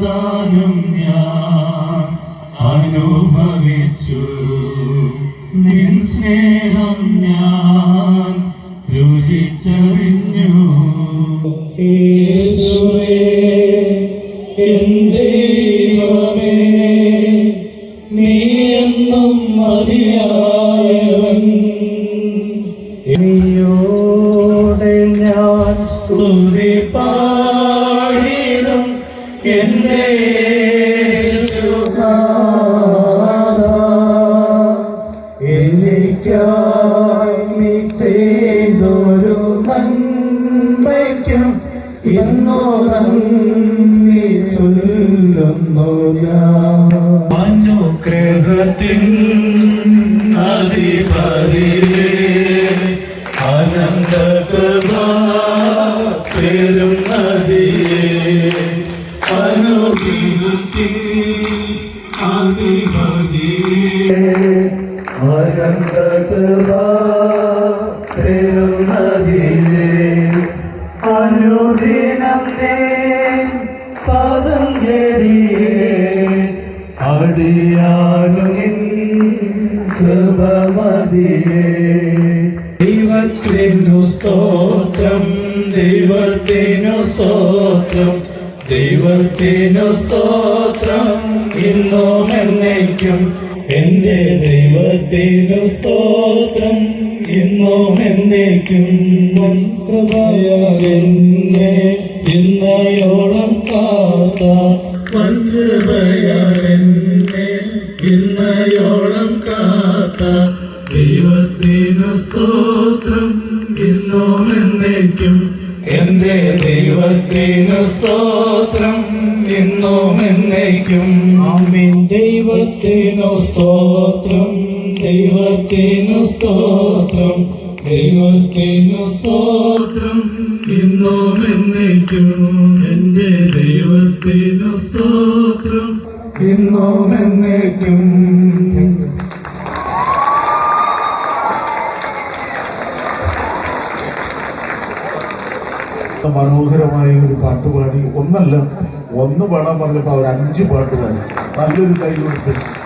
വാഗ്ദാനം ഞാൻ അനുഭവിച്ചു. നിൻ സ്നേഹം ഞാൻ രുചിച്ചറിഞ്ഞു. നീ എന്നും മതിയായവൻ. നീയോടെ ഞാൻ എന്റെ. എനിക്കായി നീ ചെയ്തൊരു നന്മയ്ക്കും ഇന്നോ നന്ദി ചൊല്ലുന്നു അനുഗ്രഹത്തിൻ അധിപതിയേ അനന്ത അനുദിനം പാദം ചേരിയേ അടിയാനു നിൻ കൃപമതിയേ. ദൈവത്തിനു സ്തോത്രം ദൈവത്തിനു സ്തോത്രം. ദൈവത്തിനു സ്തോത്രം ഇന്നും എന്നേക്കും. എന്റെ ദൈവത്തിനു സ്തോത്രം ഇന്നും എന്നേക്കും. കൃപയാലെന്നെ ഇന്നയോളം കാത്ത. വൻകൃപയാലെന്നെ ഇന്നയോളം കാത്ത. ദൈവത്തിനു സ്തോത്രം എന്റെ ദൈവത്തിനു സ്തോത്രം ഇന്നും എന്നേക്കും ആമീൻ. ദൈവത്തിനു സ്തോത്രം ദൈവത്തിനു സ്തോത്രം ദൈവത്തിനു സ്തോത്രം ഇന്നും എന്നേക്കും എന്റെ ദൈവത്തിനു സ്തോത്രം ഇന്നും എന്നേക്കും മനോഹരമായ ഒരു പാട്ട് പാടി. ഒന്നല്ല ഒന്ന് പാടാൻ പറഞ്ഞപ്പോൾ അവർ അഞ്ച് പാട്ട് പാടി. നല്ലൊരു കൈ കൊടുത്ത്.